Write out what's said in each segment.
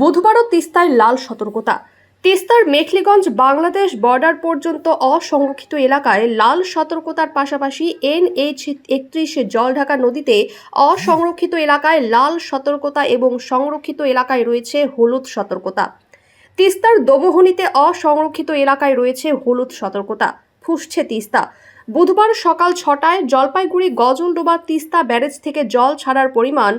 বুধবারও তিস্তায় লাল সতর্কতা। তিস্তার মেখলিগঞ্জ বাংলাদেশ বর্ডার পর্যন্ত অসংরক্ষিত এলাকায় লাল সতর্কতার পাশাপাশি এন এনএইচ একত্রিশ জলঢাকা নদীতে অসংরক্ষিত এলাকায় লাল সতর্কতা এবং সংরক্ষিত এলাকায় রয়েছে হলুদ সতর্কতা। তিস্তার দমোহনীতে অসংরক্ষিত এলাকায় রয়েছে হলুদ সতর্কতা। ফুসছে তিস্তা। বুধবার সকাল ছটায় জলপাইগুড়ি গজলডোবা তিস্তা ব্যারেজ থেকে জল ছাড়ার পরিমাণ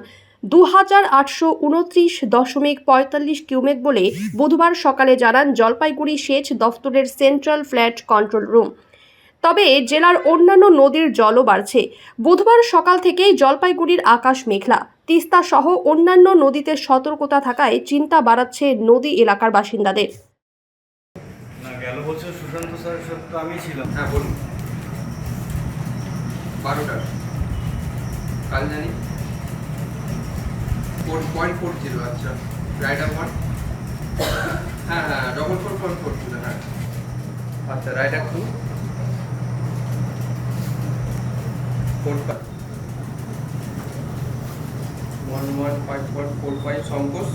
দু হাজার আটশো উনত্রিশ দশমিক পঁয়তাল্লিশ কিউমেক বলে বুধবার সকালে জানান জলপাইগুড়ি সেচ দফতরের সেন্ট্রাল ফ্ল্যাট কন্ট্রোল রুম। তবে জেলার অন্যান্য নদীর জলও বাড়ছে। বুধবার সকাল থেকেই জলপাইগুড়ির আকাশ মেঘলা। তিস্তা সহ অন্যান্য নদীতে সতর্কতা থাকায় চিন্তা বাড়াচ্ছে নদী এলাকার বাসিন্দাদের। হ্যাঁ বারোটা কাল জানি। ফোর পয়েন্ট ফোর জিরো আচ্ছা। রাইডার ওয়ান হ্যাঁ হ্যাঁ double four point four zero হ্যাঁ। আচ্ছা rider two four one one five point four five Sankosh